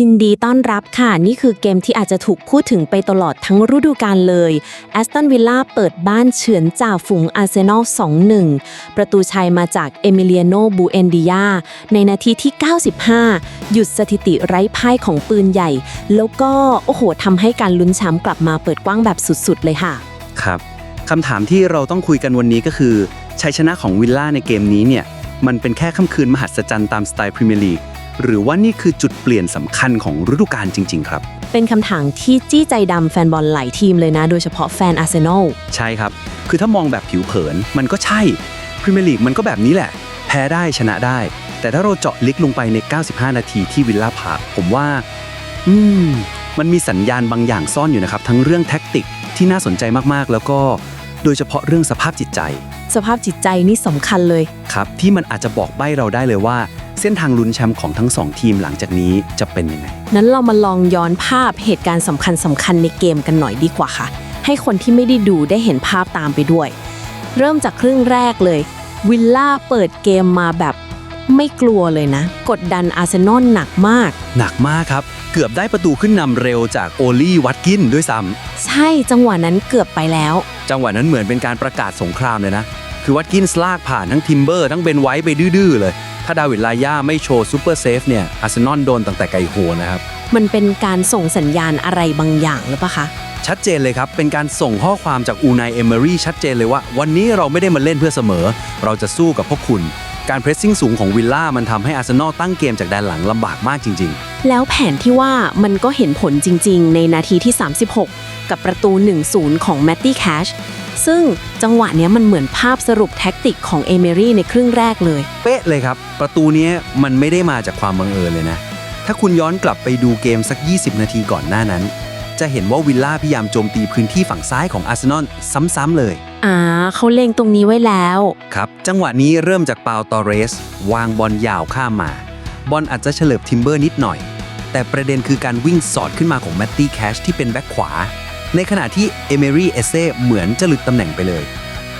ยินดีต้อนรับค่ะ นี่คือเกมที่อาจจะถูกพูดถึงไปตลอดทั้งฤดูกาลเลยแอสตันวิลล่าเปิดบ้านเฉือนจ่าฝูงอาร์เซนอล 2-1 ประตูชัยมาจากเอมิเลียโนบูเอนดิยาในนาทีที่ 95 หยุดสถิติไร้พ่ายของปืนใหญ่ แล้วก็ โอ้โหทำให้การลุ้นแชมป์กลับมาเปิดกว้างแบบสุดๆ เลยค่ะ ครับคำถามที่เราต้องคุยกันวันนี้ก็คือชัยชนะของวิลล่าในเกมนี้เนี่ยมันเป็นแค่ค่ำคืนมหัศจรรย์ตามสไตล์พรีเมียร์ลีก หรือว่านี่คือจุดเปลี่ยนสำคัญของฤดูกาลจริง ๆ ครับ เป็นคำถามที่จี้ใจดำแฟนบอลหลายทีมเลยนะ โดยเฉพาะแฟนอาร์เซนอลใช่ครับ คือถ้ามองแบบผิวเผินมันก็ใช่พรีเมียร์ลีกมันก็แบบนี้แหละ แพ้ได้ชนะได้ แต่ถ้าเราเจาะลึกลงไปใน 95 นาทีที่วิลล่าพาร์คผมว่า อืม มันมีสัญญาณบางอย่างซ่อนอยู่นะครับ ทั้งเรื่องแท็กติกที่น่าสนใจมากๆ แล้วก็โดยเฉพาะเรื่องสภาพจิตใจ สภาพจิตใจนี่สำคัญเลย ครับ ที่มันอาจจะบอกใบ้เราได้เลยว่า เส้นทางลุ้นแชมป์ของทั้งสองทีมหลังจากนี้จะเป็นยังไง นั้นเรามาลองย้อนภาพเหตุการณ์สำคัญสำคัญในเกมกันหน่อยดีกว่าค่ะ ให้คนที่ไม่ได้ดูได้เห็นภาพตามไปด้วย เริ่มจากครึ่งแรกเลย วิลล่าเปิดเกมมาแบบไม่กลัวเลยนะ กดดันอาร์เซนอลหนักมาก หนักมากครับ เกือบได้ประตูขึ้นนำเร็วจากโอลี่วัตกินด้วยซ้ำใช่จังหวะนั้นเกือบไปแล้วจังหวะนั้นเหมือนเป็นการประกาศสงครามเลยนะ คือวัตกินส์ลากผ่านทั้งทิมเบอร์ทั้งเบนไวท์ไปดื้อๆเลย ถ้าดาวิดลาย่าไม่โชว์ซูเปอร์เซฟเนี่ยอาร์เซนอลโดนตั้งแต่ไกลโหนะครับ มันเป็นการส่งสัญญาณอะไรบางอย่างหรือเปล่าคะ ชัดเจนเลยครับ เป็นการส่งข้อความจากอูนายเอเมอรี่ชัดเจนเลยว่า วันนี้เราไม่ได้มาเล่นเพื่อเสมอ เราจะสู้กับพวกคุณ การเพรสซิ่งสูงของวิลล่ามันทำให้อาร์เซนอลตั้งเกมจากแดนหลังลำบากมากจริงแล้วแผนที่ว่ามันก็เห็นผลจริง ๆ ในนาทีที่ 36 กับประตู 1-0 ของแมตตี้แคช ซึ่งจังหวะเนี้ยมันเหมือนภาพสรุปแท็กติกของเอเมรี่ในครึ่งแรกเลยๆเป๊ะเลยครับ ประตูเนี้ยมันไม่ได้มาจากความบังเอิญเลยนะ ถ้าคุณย้อนกลับไปดูเกมสัก 20 นาทีก่อนหน้านั้น จะเห็นว่าวิลล่าพยายามโจมตีพื้นที่ฝั่งซ้ายของอาร์เซนอลซ้ำๆเลยอ่าเขาเล็งตรงนี้ไว้แล้ว ครับ จังหวะนี้เริ่มจากปาวตอเรส วางบอลยาวข้ามมา บอลอาจจะเฉลิบทิมเบอร์นิดหน่อย แต่ประเด็นคือการวิ่งสอดขึ้นมาของแมตตี้แคชที่เป็นแบ็คขวา ในขณะที่เอเมรี่เอเซ่เหมือนจะหลุดตำแหน่งไปเลย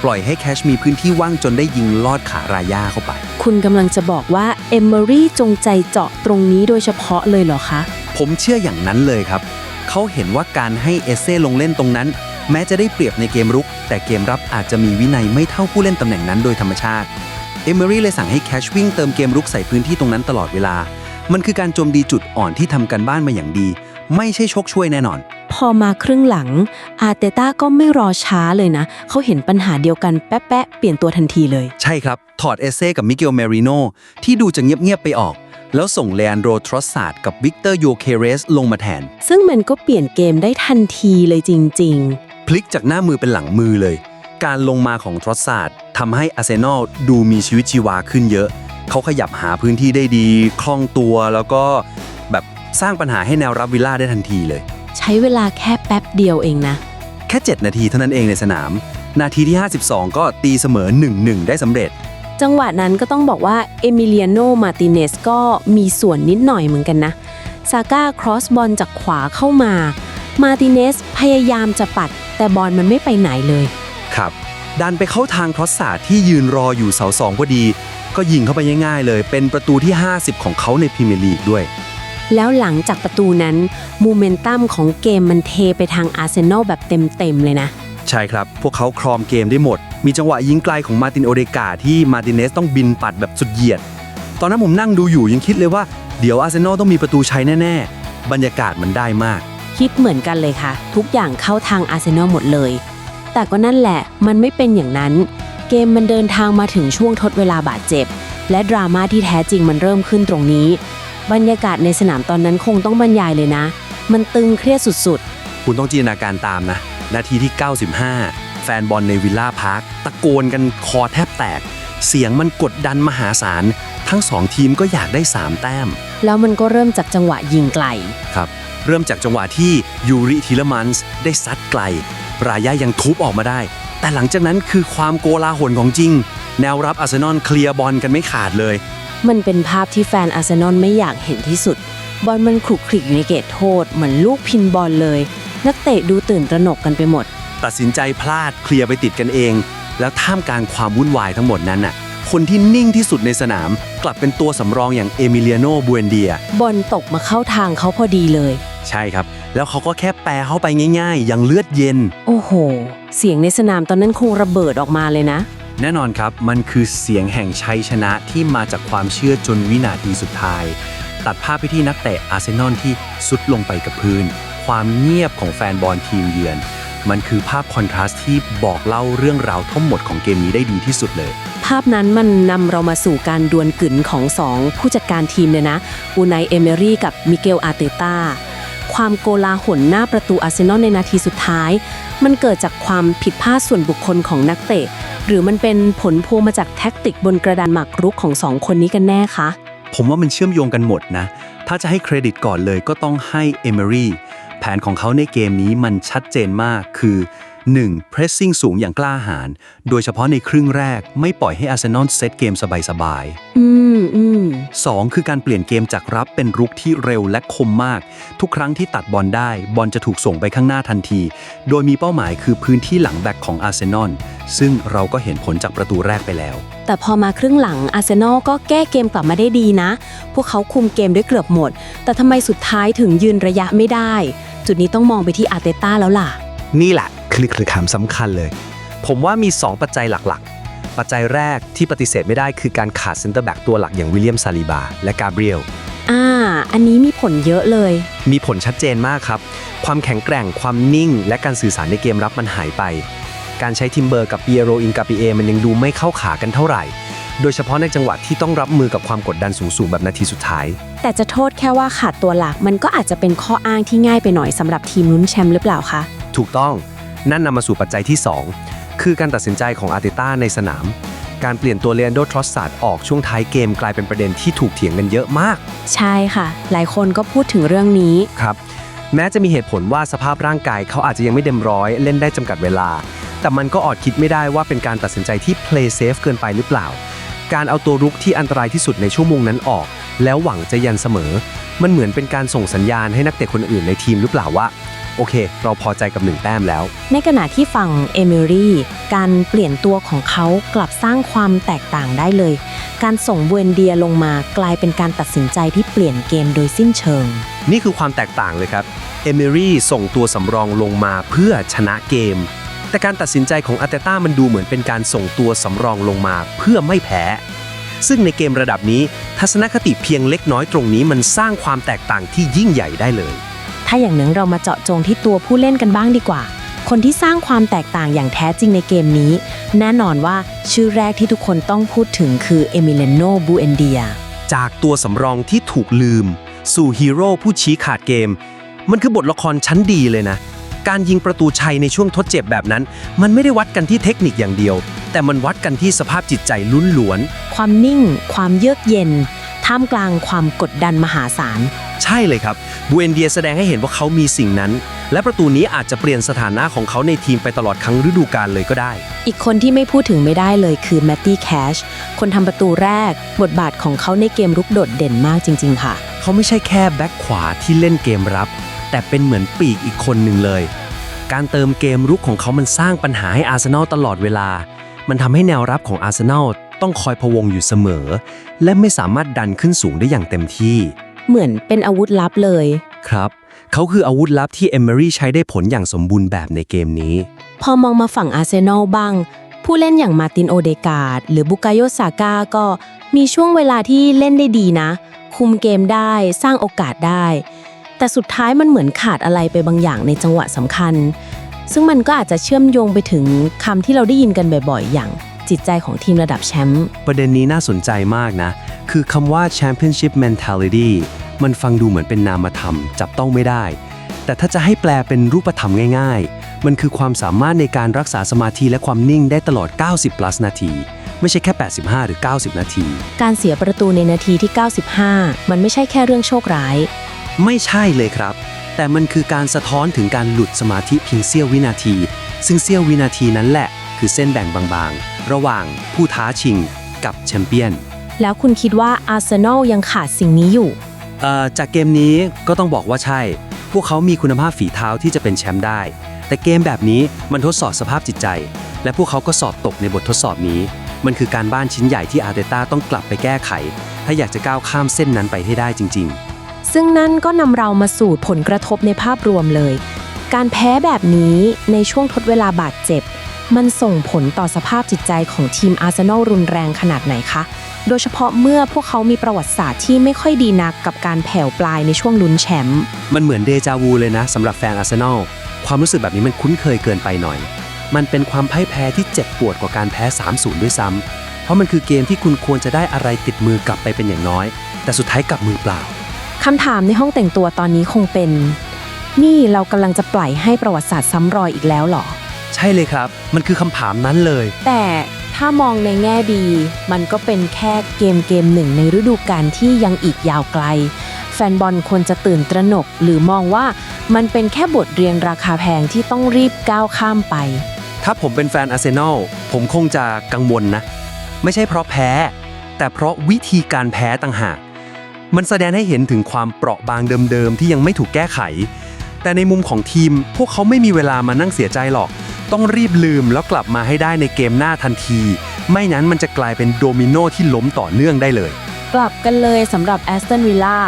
ปล่อยให้แคชมีพื้นที่ว่างจนได้ยิงลอดขารายาเข้าไป คุณกำลังจะบอกว่าเอเมรี่จงใจเจาะตรงนี้โดยเฉพาะเลยเหรอคะ ผมเชื่ออย่างนั้นเลยครับ เขาเห็นว่าการให้เอเซ่ลงเล่นตรงนั้น แม้จะได้เปรียบในเกมรุก แต่เกมรับอาจจะมีวินัยไม่เท่าผู้เล่นตำแหน่งนั้นโดยธรรมชาติเอเมอรี่เลยสั่งให้แคชวิ่งเติมเกมรุกใส่พื้นที่ตรงนั้นตลอดเวลา มันคือการโจมตีจุดอ่อนที่ทำกันบ้านมาอย่างดี ไม่ใช่ชกช่วยแน่นอน พอมาครึ่งหลัง อาร์เตต้าก็ไม่รอช้าเลยนะ เขาเห็นปัญหาเดียวกันแป๊ะๆเปลี่ยนตัวทันทีเลย ใช่ครับ ถอดเอเซ่กับมิเกลเมริโนที่ดูจะเงียบ ๆ ไปออก แล้วส่งเลอันโดทรอสซาร์ดกับวิกเตอร์โยเคเรสลงมาแทน ซึ่งมันก็เปลี่ยนเกมได้ทันทีเลยจริง ๆ พลิกจากหน้ามือเป็นหลังมือเลย การลงมาของทรอสซาร์ดทำให้อาร์เซนอลดูมีชีวิตชีวาขึ้นเยอะ เขาขยับหาพื้นที่ได้ดี คล่องตัวแล้วก็แบบสร้างปัญหาให้แนวรับวิลล่าได้ทันทีเลยใช้เวลาแค่แป๊บเดียวเองนะ แค่ 7 นาทีเท่านั้นเองในสนาม นาทีที่ 52 ก็ตีเสมอ 1-1 ได้สำเร็จ จังหวะนั้นก็ต้องบอกว่าเอมิเลียโนมาติเนสก็มีส่วนนิดหน่อยเหมือนกันนะ ซาก้าครอสบอลจากขวาเข้ามา มาติเนสพยายามจะปัด แต่บอลมันไม่ไปไหนเลย ครับ ดันไปเข้าทางทรอสซาร์ดที่ยืนรออยู่เสาสองพอดี ก็ยิงเข้าไปง่ายๆเลย เป็นประตูที่ 50 ของเขาในพรีเมียร์ลีกด้วย แล้วหลังจากประตูนั้นมูเมนตัมของเกมมันเทไปทางอาร์เซนอลแบบเต็มๆเลยนะ ใช่ครับ พวกเขาครองเกมได้หมด มีจังหวะยิงไกลของมาร์ตินโอเดกาที่มาร์ติเนสต้องบินปัดแบบสุดเหยียด ตอนนั้นผมนั่งดูอยู่ยังคิดเลยว่าเดี๋ยวอาร์เซนอลต้องมีประตูชัยแน่ ๆ บรรยากาศมันได้มาก คิดเหมือนกันเลยค่ะ ทุกอย่างเข้าทางอาร์เซนอลหมดเลย แต่ก็นั่นแหละมันไม่เป็นอย่างนั้น เกมมันเดินทางมาถึงช่วงทดเวลาบาดเจ็บ และดราม่าที่แท้จริงมันเริ่มขึ้นตรงนี้ บรรยากาศในสนามตอนนั้นคงต้องบรรยายเลยนะ มันตึงเครียดสุดคุณต้องจินตนาการตามนะ นาทีที่ 95 แฟนบอลในวิลล่าพาร์คตะโกนกันคอแทบแตก เสียงมันกดดันมหาศาล ทั้งสองทีมก็อยากได้ 3 แต้มๆ แล้วมันก็เริ่มจากจังหวะยิงไกล ครับ เริ่มจากจังหวะที่ยูริทิลมันส์ได้ซัดไกล รายายังทุบออกมาได้ แต่หลังจากนั้นคือความโกลาหลของจริง แนวรับอาร์เซนอลเคลียร์บอลกันไม่ขาดเลย มันเป็นภาพที่แฟนอาร์เซนอลไม่อยากเห็นที่สุด บอลมันขลุกคลิกอยู่ในเขตโทษ เหมือนลูกพินบอลเลย นักเตะดูตื่นตระหนกกันไปหมด ตัดสินใจพลาดเคลียร์ไปติดกันเอง แล้วท่ามกลางความวุ่นวายทั้งหมดนั้นน่ะคนที่นิ่งที่สุดในสนาม กลับเป็นตัวสำรองอย่างเอมิเลียโนบูเอนเดีย บอลตกมาเข้าทางเขาพอดีเลย ใช่ครับ แล้วเขาก็แค่แปรเข้าไปง่ายๆ อย่างเลือดเย็น โอ้โห เสียงในสนามตอนนั้นคงระเบิดออกมาเลยนะ แน่นอนครับ มันคือเสียงแห่งชัยชนะที่มาจากความเชื่อจนวินาทีสุดท้าย ตัดภาพไปที่นักเตะอาร์เซนอลที่สุดลงไปกับพื้น ความเงียบของแฟนบอลทีมเยือน มันคือภาพคอนทราสต์ที่บอกเล่าเรื่องราวทั้งหมดของเกมนี้ได้ดีที่สุดเลย ภาพนั้นมันนำเรามาสู่การดวลกึ๋นของสองผู้จัดการทีมเลยนะอูไนเอเมรี่กับมิเกลอาร์เตตา ความโกลาหลหน้าประตูอาร์เซนอลในนาทีสุดท้าย มันเกิดจากความผิดพลาดส่วนบุคคลของนักเตะ หรือมันเป็นผลพวงมาจากแท็กติกบนกระดานหมากรุกของสองคนนี้กันแน่คะผมว่ามันเชื่อมโยงกันหมดนะ ถ้าจะให้เครดิตก่อนเลยก็ต้องให้เอเมอรี่แผนของเขาในเกมนี้มันชัดเจนมากคือ 1. pressing สูงอย่างกล้าหาญโดยเฉพาะในครึ่งแรกไม่ปล่อยให้อาร์เซนอลเซตเกมสบายๆ อืมอืม 2 คือการเปลี่ยนเกมจากรับเป็นรุกที่เร็วและคมมาก ทุกครั้งที่ตัดบอลได้ บอลจะถูกส่งไปข้างหน้าทันที โดยมีเป้าหมายคือพื้นที่หลังแบ็กของอาร์เซนอลซึ่งเราก็เห็นผลจากประตูแรกไปแล้ว แต่พอมาครึ่งหลังอาร์เซนอลก็แก้เกมกลับมาได้ดีนะ พวกเขาคุมเกมได้เกือบหมด แต่ทำไมสุดท้ายถึงยืนระยะไม่ได้ จุดนี้ต้องมองไปที่อาร์เตต้าแล้วล่ะ นี่แหละคือคือคำสำคัญเลย ผมว่ามี 2 ปัจจัยหลักๆ ปัจจัยแรกที่ปฏิเสธไม่ได้คือการขาดเซนเตอร์แบ็กตัวหลักอย่างวิลเลียมซาลิบา และกาเบรียล อ่า อันนี้มีผลเยอะเลย มีผลชัดเจนมากครับ ความแข็งแกร่ง ความนิ่ง และการสื่อสารในเกมรับมันหายไป การใช้ทิมเบอร์กับเปียโรอินกาปิเอมันยังดูไม่เข้าขากันเท่าไหร่ โดยเฉพาะในจังหวะที่ต้องรับมือกับความกดดันสูงๆแบบนาทีสุดท้าย แต่จะโทษแค่ว่าขาดตัวหลักมันก็อาจจะเป็นข้ออ้างที่ง่ายไปหน่อยสำหรับทีมลุ้นแชมป์หรือเปล่าคะ ถูกต้อง นั่นนำมาสู่ปัจจัยที่ 2 คือการตัดสินใจของอาร์เตต้าในสนาม การเปลี่ยนตัวเลนโดทรอสซาร์ดออกช่วงท้ายเกมกลายเป็นประเด็นที่ถูกเถียงกันเยอะมาก ใช่ค่ะ หลายคนก็พูดถึงเรื่องนี้ ครับ แม้จะมีเหตุผลว่าสภาพร่างกายเขาอาจจะยังไม่เต็มร้อยเล่นได้จำกัดเวลา แต่มันก็อดคิดไม่ได้ว่าเป็นการตัดสินใจที่ play safe เกินไปหรือเปล่า การเอาตัวรุกที่อันตรายที่สุดในชั่วโมงนั้นออก แล้วหวังจะยันเสมอ มันเหมือนเป็นการส่งสัญญาณให้นักเตะคนอื่นในทีมหรือเปล่าว่า โอเค เราพอใจกับหนึ่งแต้มแล้ว ในขณะที่ฝั่งเอมิรี่การเปลี่ยนตัวของเขากลับสร้างความแตกต่างได้เลย การส่งเวนเดียลงมากลายเป็นการตัดสินใจที่เปลี่ยนเกมโดยสิ้นเชิง นี่คือความแตกต่างเลยครับเอมิรี่ส่งตัวสำรองลงมาเพื่อชนะเกม แต่การตัดสินใจของอาร์เตต้ามันดูเหมือนเป็นการส่งตัวสำรองลงมาเพื่อไม่แพ้ซึ่งในเกมระดับนี้ ทัศนคติเพียงเล็กน้อยตรงนี้มันสร้างความแตกต่างที่ยิ่งใหญ่ได้เลย ถ้าอย่างนั้นเรามาเจาะจงที่ตัวผู้เล่นกันบ้างดีกว่า คนที่สร้างความแตกต่างอย่างแท้จริงในเกมนี้ แน่นอนว่าชื่อแรกที่ทุกคนต้องพูดถึงคือเอมิเลโนบูเอนเดียจากตัวสำรองที่ถูกลืม สู่ฮีโร่ผู้ชี้ขาดเกม มันคือบทละครชั้นดีเลยนะ การยิงประตูชัยในช่วงทดเจ็บแบบนั้น มันไม่ได้วัดกันที่เทคนิคอย่างเดียว แต่มันวัดกันที่สภาพจิตใจลุ้นหลวน ความนิ่ง ความเยือกเย็น ท่ามกลางความกดดันมหาศาล ใช่เลยครับบูเอนเดียแสดงให้เห็นว่าเขามีสิ่งนั้น และประตูนี้อาจจะเปลี่ยนสถานะของเขาในทีมไปตลอดทั้งฤดูกาลเลยก็ได้ อีกคนที่ไม่พูดถึงไม่ได้เลยคือแมตตี้แคชคนทำประตูแรก บทบาทของเขาในเกมรุกโดดเด่นมากจริง ๆ ค่ะ เขาไม่ใช่แค่แบ็คขวาที่เล่นเกมรับ แต่เป็นเหมือนปีกอีกคนหนึ่งเลย การเติมเกมรุกของเขามันสร้างปัญหาให้อาร์เซนอลตลอดเวลา มันทำให้แนวรับของอาร์เซนอลต้องคอยพะวงอยู่เสมอ และไม่สามารถดันขึ้นสูงได้อย่างเต็มที่ เหมือนเป็นอาวุธลับเลย ครับ เขาคืออาวุธลับที่เอเมอรี่ใช้ได้ผลอย่างสมบูรณ์แบบในเกมนี้ พอมองมาฝั่งอาร์เซนอลบ้าง ผู้เล่นอย่างมาร์ตินโอเดการ์ดหรือบุกาโยซาก้าก็มีช่วงเวลาที่เล่นได้ดีนะ คุมเกมได้สร้างโอกาสได้ แต่สุดท้ายมันเหมือนขาดอะไรไปบางอย่างในจังหวะสำคัญ ซึ่งมันก็อาจจะเชื่อมโยงไปถึงคำที่เราได้ยินกันบ่อย ๆ อย่าง จิตใจของทีมระดับแชมป์ประเด็นนี้น่าสนใจมากนะ คือคำว่า championship mentality มันฟังดูเหมือนเป็นนามธรรม จับต้องไม่ได้ แต่ถ้าจะให้แปลเป็นรูปธรรมง่ายๆ มันคือความสามารถในการรักษาสมาธิและความนิ่งได้ตลอด 90 plus นาที ไม่ใช่แค่ 85 หรือ 90 นาที การเสียประตูในนาทีที่ 95 มันไม่ใช่แค่เรื่องโชคร้าย ไม่ใช่เลยครับ แต่มันคือการสะท้อนถึงการหลุดสมาธิเพียงเสี้ยววินาที ซึ่งเสี้ยววินาทีนั้นแหละ คือเส้นแบ่งบางๆ ระหว่างผู้ท้าชิงกับแชมเปี้ยน แล้วคุณคิดว่าอาร์เซนอลยังขาดสิ่งนี้อยู่ เอ่อจากเกมนี้ก็ต้องบอกว่าใช่ พวกเขามีคุณภาพฝีเท้าที่จะเป็นแชมป์ได้ แต่เกมแบบนี้มันทดสอบสภาพจิตใจ และพวกเขาก็สอบตกในบททดสอบนี้ มันคือการบ้านชิ้นใหญ่ที่อาร์เตต้าต้องกลับไปแก้ไข ถ้าอยากจะก้าวข้ามเส้นนั้นไปให้ได้จริงซึ่งนั่นก็นำเรามาสู่ผลกระทบในภาพรวมเลย การแพ้แบบนี้ในช่วงทดเวลาบาดเจ็บ มันส่งผลต่อสภาพจิตใจของทีมอาร์เซนอลรุนแรงขนาดไหนคะ โดยเฉพาะเมื่อพวกเขามีประวัติศาสตร์ที่ไม่ค่อยดีนักกับการแผ่วปลายในช่วงลุ้นแชมป์ๆมันเหมือนเดจาวูเลยนะสำหรับแฟนอาร์เซนอล ความรู้สึกแบบนี้มันคุ้นเคยเกินไปหน่อย มันเป็นความพ่ายแพ้ที่เจ็บปวดกว่าการแพ้ 3-0 ด้วยซ้ำ เพราะมันคือเกมที่คุณควรจะได้อะไรติดมือกลับไปเป็นอย่างน้อย แต่สุดท้ายกลับมือเปล่าคำถามในห้องแต่งตัวตอนนี้คงเป็น นี่เรากำลังจะปล่อยให้ประวัติศาสตร์ซ้ำรอยอีกแล้วเหรอ ใช่เลยครับ มันคือคำถามนั้นเลย แต่ถ้ามองในแง่ดี มันก็เป็นแค่เกมเกมหนึ่งในฤดูกาลที่ยังอีกยาวไกล แฟนบอลควรจะตื่นตระหนก หรือมองว่ามันเป็นแค่บทเรียนราคาแพงที่ต้องรีบก้าวข้ามไป ถ้าผมเป็นแฟนอาร์เซนอลผมคงจะกังวลนะ ไม่ใช่เพราะแพ้ แต่เพราะวิธีการแพ้ต่างหาก มันแสดงให้เห็นถึงความเปราะบางเดิมๆที่ยังไม่ถูกแก้ไข แต่ในมุมของทีมพวกเขาไม่มีเวลามานั่งเสียใจหรอก ต้องรีบลืมแล้วกลับมาให้ได้ในเกมหน้าทันที ไม่นั้นมันจะกลายเป็นโดมิโนที่ล้มต่อเนื่องได้เลย กลับกันเลยสำหรับแอสตันวิลล่า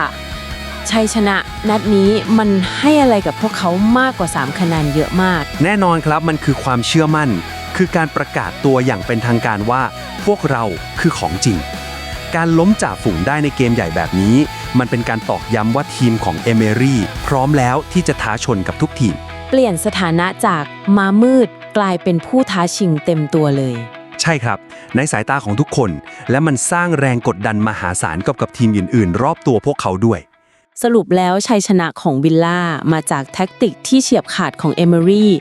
ชัยชนะนัดนี้มันให้อะไรกับพวกเขามากกว่า 3 คะแนนเยอะมาก แน่นอนครับมันคือความเชื่อมั่น คือการประกาศตัวอย่างเป็นทางการว่า พวกเราคือของจริง การล้มจ่าฝูงได้ในเกมใหญ่แบบนี้ มันเป็นการตอกย้ำว่าทีมของเอเมรี่พร้อมแล้วที่จะท้าชนกับทุกทีม เปลี่ยนสถานะจากมามืดกลายเป็นผู้ท้าชิงเต็มตัวเลย ใช่ครับ ในสายตาของทุกคน และมันสร้างแรงกดดันมหาศาลกับกับทีมอื่น ๆ รอบตัวพวกเขาด้วย สรุปแล้วชัยชนะของวิลล่ามาจากแท็กติกที่เฉียบขาดของเอเมอรี่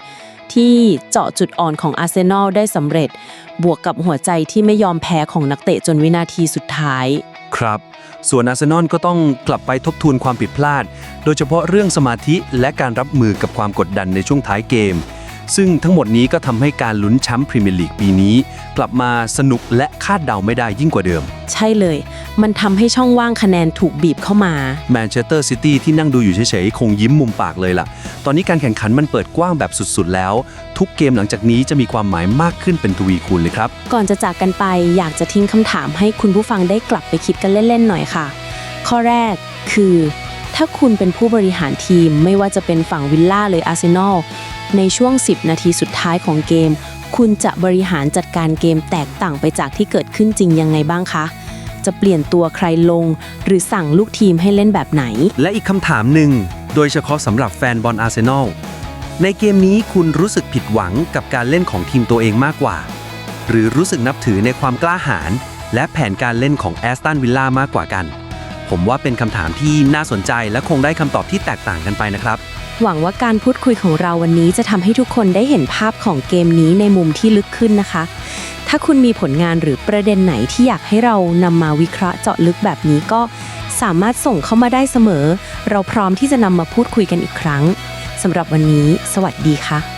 ที่เจาะจุดอ่อนของอาร์เซนอลได้สำเร็จ บวกกับหัวใจที่ไม่ยอมแพ้ของนักเตะจนวินาทีสุดท้าย ครับ ส่วนอาร์เซนอลก็ต้องกลับไปทบทวนความผิดพลาด โดยเฉพาะเรื่องสมาธิและการรับมือกับความกดดันในช่วงท้ายเกม ซึ่งทั้งหมดนี้ก็ทำให้การลุ้นแชมป์พรีเมียร์ลีกปีนี้ กลับมาสนุกและคาดเดาไม่ได้ยิ่งกว่าเดิม ใช่เลย มันทำให้ช่องว่างคะแนนถูกบีบเข้ามา แมนเชสเตอร์ซิตี้ที่นั่งดูอยู่เฉยๆ คงยิ้มมุมปากเลยล่ะ ตอนนี้การแข่งขันมันเปิดกว้างแบบสุดๆแล้ว ทุกเกมหลังจากนี้จะมีความหมายมากขึ้นเป็นทวีคูณเลยครับ ก่อนจะจากกันไปอยากจะทิ้งคำถามให้คุณผู้ฟังได้กลับไปคิดกันเล่นๆหน่อยค่ะ ข้อแรกคือ ถ้าคุณเป็นผู้บริหารทีมไม่ว่าจะเป็นฝั่งวิลล่าหรืออาร์เซนอล ในช่วง 10 นาทีสุดท้ายของเกม คุณจะบริหารจัดการเกมแตกต่างไปจากที่เกิดขึ้นจริงยังไงบ้างคะ จะเปลี่ยนตัวใครลง หรือสั่งลูกทีมให้เล่นแบบไหน และอีกคำถามหนึ่ง โดยเฉพาะสำหรับแฟนบอลอาร์เซนอล ในเกมนี้คุณรู้สึกผิดหวังกับการเล่นของทีมตัวเองมากกว่า หรือรู้สึกนับถือในความกล้าหาญและแผนการเล่นของแอสตันวิลล่ามากกว่ากัน ผมว่าเป็นคำถามที่น่าสนใจและคงได้คำตอบที่แตกต่างกันไปนะครับ หวังว่าการพูดคุยของเราวันนี้จะทำให้ทุกคนได้เห็นภาพของเกมนี้ในมุมที่ลึกขึ้นนะคะ ถ้าคุณมีผลงานหรือประเด็นไหนที่อยากให้เรานำมาวิเคราะห์เจาะลึกแบบนี้ก็สามารถส่งเข้ามาได้เสมอ เราพร้อมที่จะนำมาพูดคุยกันอีกครั้งสำหรับวันนี้ สวัสดีค่ะ